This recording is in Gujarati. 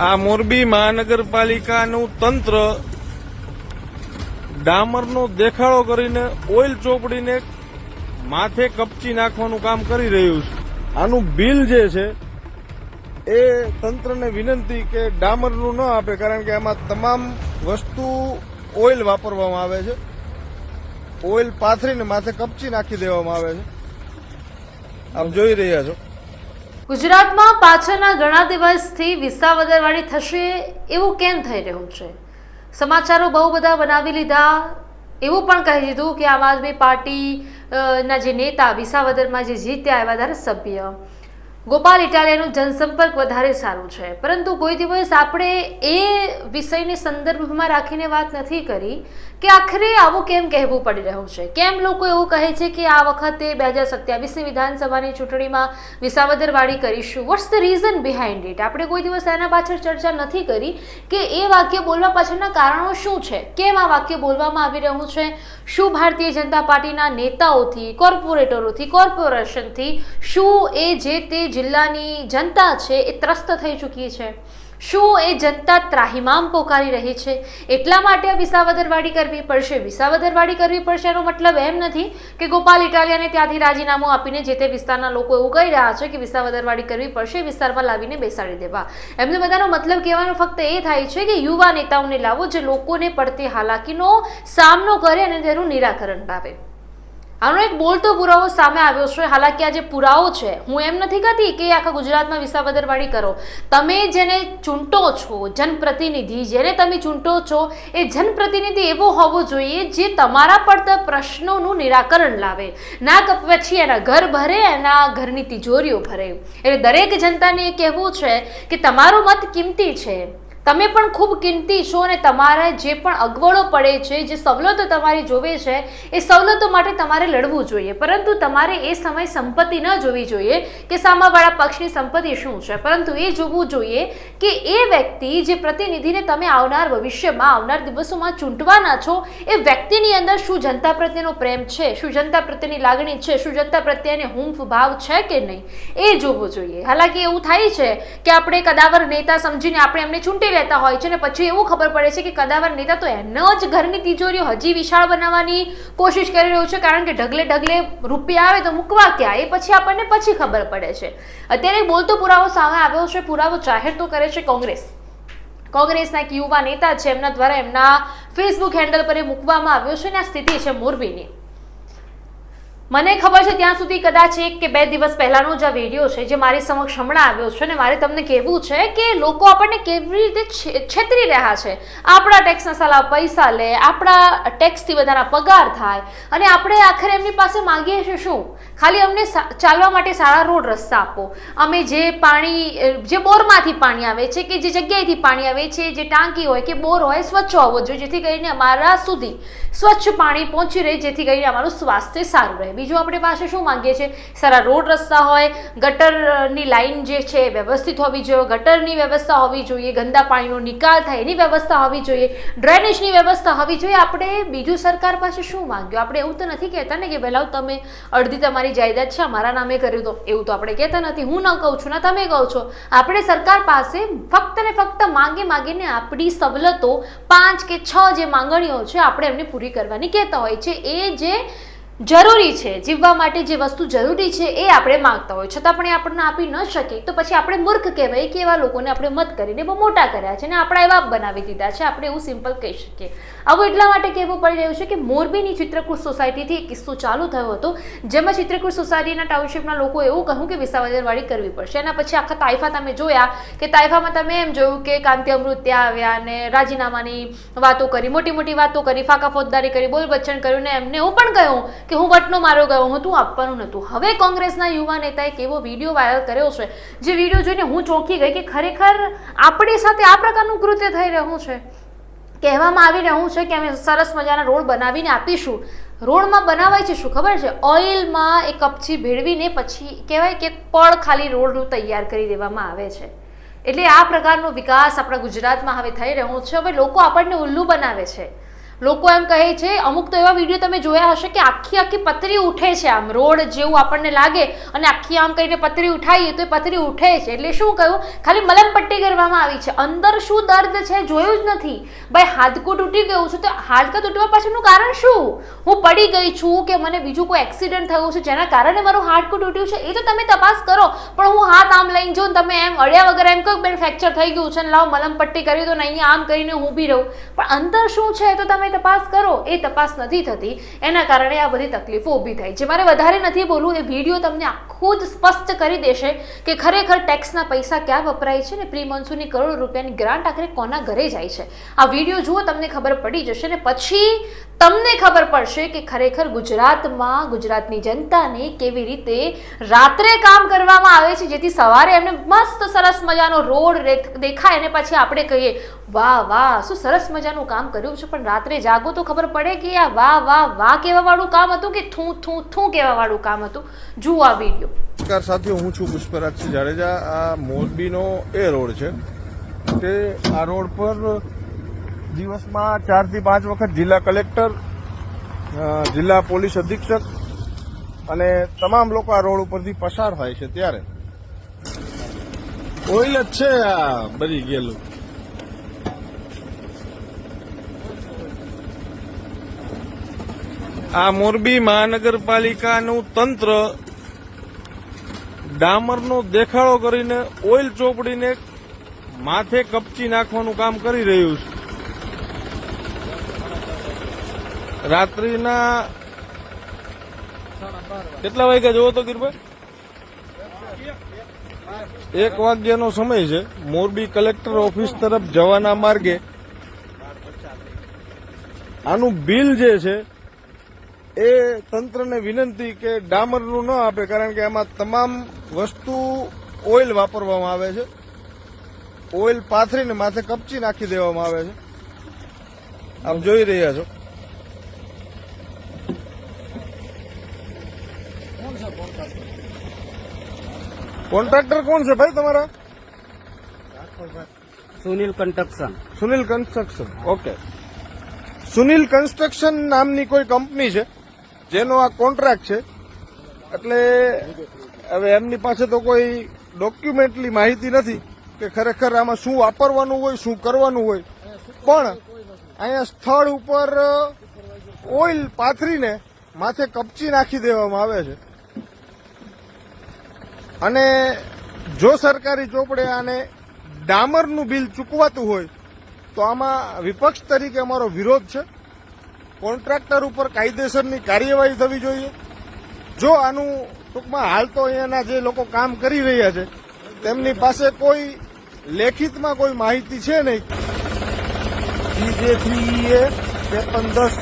આ મોરબી મહાનગરપાલિકાનું તંત્ર ડામરનો દેખાડો કરીને ઓઇલ ચોપડીને માથે કપચી નાખવાનું કામ કરી રહ્યું છે. આનું બિલ જે છે, એ તંત્રને વિનંતી કે ડામરનું ન આપે, કારણ કે આમાં તમામ વસ્તુ ઓઇલ વાપરવામાં આવે છે. ઓઇલ પાથરીને માથે કપચી નાખી દેવામાં આવે છે. આપ જોઈ રહ્યા છો. ગુજરાતમાં પાછળના ઘણા દિવસથી વિસાવદરવાળી થશે એવું કેમ થઈ રહ્યું છે? સમાચારો બહુ બધા બનાવી લીધા. એવું પણ કહી દીધું કે આમ આદમી પાર્ટી ના જે નેતા વિસાવદરમાં જે જીત્યા એવા ધારાસભ્ય. ગોપાલ ઇટાલિયાનું જનસંપર્ક વધારે સારું છે. પરંતુ કોઈ દિવસ આપણે એ વિષયને સંદર્ભમાં રાખીને વાત નથી કરી કે આખરે આવું કેમ કહેવું પડી રહ્યું છે. કેમ લોકો એવું કહે છે કે આ વખતે બે હજાર સત્યાવીસની વિધાનસભાની ચૂંટણીમાં વિસાવદરવાળી કરીશું? What's the reason behind it આપણે કોઈ દિવસ એના પાછળ ચર્ચા નથી કરી કે એ વાક્ય બોલવા પાછળના કારણો શું છે? કેમ આ વાક્ય બોલવામાં આવી રહ્યું છે? શું ભારતીય જનતા પાર્ટીના નેતાઓથી, કોર્પોરેટરોથી, કોર્પોરેશનથી, શું એ જે તે જિલ્લાની જનતા છે એ ત્રસ્ત થઈ ચૂકી છે. શું એ જનતા ત્રાહિમામ પોકારી રહી છે? એટલા માટે વિસાવદરવાડી કરવી પડશે? વિસાવદરવાડી કરવી પડશે એનો મતલબ એમ નથી કે ગોપાલ ઇટાલિયાને ત્યાંથી રાજીનામું આપીને જે તે વિસ્તારના લોકો એવું કહી રહ્યા છે કે વિસાવદરવાડી કરવી પડશે, વિસ્તારમાં લાવીને બેસાડી દેવા. એમને બધાનો મતલબ કહેવાનો ફક્ત એ થાય છે કે યુવા નેતાઓને લાવો જે લોકોને પડતી હાલાકીનો સામનો કરે અને તેનું નિરાકરણ લાવે. આનો એક બોલતો પુરાવો સામે આવ્યો છે. હાલાકી આ જે પુરાવો છે, હું એમ નથી કહેતી કે આખા ગુજરાતમાં વિસાવદરવાળી કરો. તમે જેને ચૂંટો છો, જનપ્રતિનિધિ, જેને તમે ચૂંટો છો, એ જનપ્રતિનિધિ એવો હોવો જોઈએ જે તમારા પડતા પ્રશ્નોનું નિરાકરણ લાવે. ના પછી એના ઘર ભરે, એના ઘરની તિજોરીઓ ભરે. એટલે દરેક જનતાને એ કહેવું છે કે તમારો મત કિંમતી છે. તમે પણ ખૂબ કિંમતી છો અને તમારે જે પણ અગવડો પડે છે, જે સવલતો તમારી જોવે છે, એ સવલતો માટે તમારે લડવું જોઈએ. પરંતુ તમારે એ સમય સંપત્તિ ન જોવી જોઈએ કે સામાવાળા પક્ષની સંપત્તિ શું છે. પરંતુ એ જોવું જોઈએ કે એ વ્યક્તિ જે પ્રતિનિધિને તમે આવનાર ભવિષ્યમાં, આવનાર દિવસોમાં ચૂંટવાના છો, એ વ્યક્તિની અંદર શું જનતા પ્રત્યેનો પ્રેમ છે, શું જનતા પ્રત્યેની લાગણી છે, શું જનતા પ્રત્યેને હુંફ ભાવ છે કે નહીં? એ જોવું જોઈએ. હાલાકી એવું થાય છે કે આપણે કદાવર નેતા સમજીને આપણે એમને ચૂંટી લેતા હોય છે અને પછી એવું ખબર પડે છે કે કદાવર નેતા તો એનો જ ઘરની તિજોરીઓ હજી વિશાળ બનાવવાની કોશિશ કરી રહ્યો છે. કારણ કે ઢગલે ઢગલે રૂપિયા આવે તો મૂકવા ક્યાં? એ પછી આપણને પછી ખબર પડે છે. અત્યારે બોલતો પુરાવો સામે આવ્યો છે. પુરાવો જાહેર તો કરે છે કોંગ્રેસ. કોંગ્રેસના એક યુવા નેતા છે, એમના દ્વારા એમના ફેસબુક હેન્ડલ પર એ મૂકવામાં આવ્યો છે અને આ સ્થિતિ છે મોરબીની. મને ખબર છે ત્યાં સુધી કદાચ એક કે બે દિવસ પહેલાનો જ આ વીડિયો છે જે મારી સમક્ષ હમણાં આવ્યો છે અને મારે તમને કહેવું છે કે લોકો આપણને કેવી રીતે છેતરી રહ્યા છે. આપણા ટેક્સના સાલા પૈસા લે, આપણા ટેક્સથી બધાના પગાર થાય અને આપણે આખરે એમની પાસે માંગીએ છીએ શું? ખાલી અમને ચાલવા માટે સારા રોડ રસ્તા આપો. અમે જે પાણી જે બોરમાંથી પાણી આવે છે કે જે જગ્યાએથી પાણી આવે છે, જે ટાંકી હોય કે બોર હોય, સ્વચ્છ હોવો જોઈએ, જેથી કરીને અમારા સુધી સ્વચ્છ પાણી પહોંચી રહે, જેથી કરીને અમારું સ્વાસ્થ્ય સારું રહે. બીજું આપણી પાસે શું માંગીએ છીએ? સારા રોડ રસ્તા હોય, ગટરની લાઈન જે છે વ્યવસ્થિત હોવી જોઈએ, ગટરની વ્યવસ્થા હોવી જોઈએ, ગંદા પાણીનો નિકાલ થાય એની વ્યવસ્થા હોવી જોઈએ, ડ્રેનેજની વ્યવસ્થા હોવી જોઈએ. આપણે બીજું સરકાર પાસે શું માંગ્યું? આપણે એવું તો નથી કહેતા ને કે પહેલાં તમે અડધી તમારી જાયદાદ છે, અમારા નામે કર્યું તો. એવું તો આપણે કહેતા નથી. હું ન કહું છું ને તમે કહો છો. આપણે સરકાર પાસે ફક્ત ને ફક્ત માંગી માંગીને આપણી સવલતો પાંચ કે છ જે માંગણીઓ છે, આપણે એમને પૂરી કરવાની કહેતા હોય છે. એ જે જરૂરી છે. જીવવા માટે જે વસ્તુ જરૂરી છે એ આપણે માંગતા હોય. છતાં પણ એ આપણને આપી ન શકીએ તો પછી આપણે મૂર્ખ કહેવાય કે એવા લોકોને આપણે મત કરીને બહુ મોટા કર્યા છે અને આપણા એવા બનાવી દીધા છે. આપણે એવું સિમ્પલ કહી શકીએ. આવું એટલા માટે કહેવું પડી રહ્યું છે કે મોરબીની ચિત્રકૂટ સોસાયટીથી એક કિસ્સો ચાલુ થયો હતો, જેમાં ચિત્રકૂટ સોસાયટીના ટાઉનશીપના લોકો એવું કહ્યું કે વિસાવદરવાડી કરવી પડશે. એના પછી આખા તાઇફા તમે જોયા કે તાઇફામાં તમે એમ જોયું કે કાંતિ અમૃત ત્યાં આવ્યા અને રાજીનામાની વાતો કરી, મોટી મોટી વાતો કરી, ફાકા ફોજદારી કરી બોલ બચ્ચન કર્યું ને એમને એવું પણ કહ્યું કે હું વટનો મારો ગયો હતું આપવાનું નહોતું. હવે કોંગ્રેસના યુવા નેતાએ કેવો વીડિયો વાયરલ કર્યો છે, જે વીડિયો જોઈને હું ચોંકી ગઈ કે ખરેખર આપણી સાથે આ પ્રકારનું કૃત્ય થઈ રહ્યું છે. કહેવામાં આવી રહ્યું છે કે અમે સરસ મજાના રોડ બનાવીને આપીશું. રોડમાં બનાવાય છે શું ખબર છે? ઓઇલમાં એ કપચી ભેળવીને પછી કહેવાય કે પળ ખાલી રોડનું તૈયાર કરી દેવામાં આવે છે. એટલે આ પ્રકારનો વિકાસ આપણા ગુજરાતમાં હવે થઈ રહ્યો છે. હવે લોકો આપણને ઉલ્લુ બનાવે છે. લોકો એમ કહે છે, અમુક તો એવા વીડિયો તમે જોયા હશે કે આખી આખી પથરી ઉઠે છે આમ, રોડ જેવું આપણને લાગે અને આખી આમ કરીને પતરી ઉઠાવીએ તો એ પથરી ઉઠે છે. એટલે શું કહ્યું? ખાલી મલમપટ્ટી કરવામાં આવી છે. અંદર શું દર્દ છે જોયું જ નથી. ભાઈ હાડકું તૂટી ગયું છે તો હાડકા તૂટવા પાછળનું કારણ શું? હું પડી ગઈ છું કે મને બીજું કોઈ એક્સિડન્ટ થયું છે જેના કારણે મારું હાડકું તૂટ્યું છે? એ તો તમે તપાસ કરો. પણ હું હાથ આમ લઈને જો તમે એમ અડ્યા વગર એમ કહો બેન ફ્રેક્ચર થઈ ગયું છે ને લાવ મલમપટ્ટી કરી દો ને અહીંયા આમ કરીને ઊભી રહું. પણ અંદર શું છે તો તમે તપાસ કરો, એ તપાસ નથી થતી. એના કારણે આ બધી તકલીફો ઊભી થાય છે. મારે વધારે નથી બોલવું, એ વીડિયો તમને આખું જ સ્પષ્ટ કરી દેશે કે ખરેખર ટેક્સના પૈસા ક્યાં વપરાય છે ને પ્રી મોન્સૂનની કરોડો રૂપિયાની ગ્રાન્ટ આખરે કોના ઘરે જાય છે. આ વીડિયો જુઓ, તમને ખબર પડી જશે ને પછી તમને ખબર પડશે કે ખરેખર ગુજરાતમાં ગુજરાતની જનતાને કેવી રીતે રાત્રે કામ કરવામાં આવે છે, જેથી સવારે એમને મસ્ત સરસ મજાનો રોડ દેખાય અને પછી આપણે કહીએ, વાહ વાહ, શું સરસ મજાનું કામ કર્યું છે. પણ રાત્રે જાગો તો ખબર પડે કે આ વાહ વાહ વાહ કહેવાવાળું કામ હતું કે થું થું થું કહેવાવાળું કામ હતું? જુઓ આ વીડિયો નમસ્કાર સાથીઓ, હું છું પુષ્પરાજસિંહ જાડેજા. આ મોરબીનો એ રોડ છે. તે આ રોડ પર દિવસમાં ચારથી પાંચ વખત જિલ્લા કલેક્ટર જિલ્લા પોલીસ અધિક્ષક અને તમામ લોકો આ રોડ ઉપરથી પસાર થાય છે ત્યારે. ઓઇલ જ છે આ બરી ગયેલું આ મોરબી મહાનગરપાલિકાનું તંત્ર ડામરનો દેખાડો કરીને ઓઇલ ચોપડીને માથે કપચી નાખવાનું કામ કરી રહ્યું છે. રાત્રિના કેટલા વાગ્યા જોવો તો ગીરભાઈ એક વાગ્યાનો સમય છે. મોરબી કલેક્ટર ઓફિસ તરફ જવાના માર્ગે આનું બિલ જે છે એ તંત્રને વિનંતી કે ડામરનું ન આપે, કારણ કે એમાં તમામ વસ્તુ ઓઇલ વાપરવામાં આવે છે. ઓઇલ પાથરીને માથે કપચી નાખી દેવામાં આવે છે. આપ જોઈ રહ્યા છો. કોન્ટ્રાક્ટર કોણ છે ભાઈ તમારા? Sunil construction. Sunil construction. Okay Sunil construction નામની કોઈ કંપની છે? જેનો આ કોન્ટ્રાક્ટ છે? એટલે હવે એમની પાસે તો કોઈ ડોક્યુમેન્ટલી માહિતી નથી કે ખરેખર આમાં શું વાપરવાનું હોય શું કરવાનું હોય. પણ અહીંયા સ્થળ ઉપર ઓઇલ પાથરીને માથે કપચી નાખી દેવામાં આવે છે. અને જો સરકારી ચોપડે આને ડામરનું બિલ ચૂકવાતું હોય, તો આમાં વિપક્ષ તરીકે અમારો વિરોધ છે. કોન્ટ્રાક્ટર ઉપર કાયદેસરની કાર્યવાહી થવી જોઈએ. જો આનું ટૂંકમાં હાલ તો અહીંયાના જે લોકો કામ કરી રહ્યા છે, તેમની પાસે કોઈ લેખિતમાં કોઈ માહિતી છે નહીં. જી થ્રી એ ત્રેપન દસ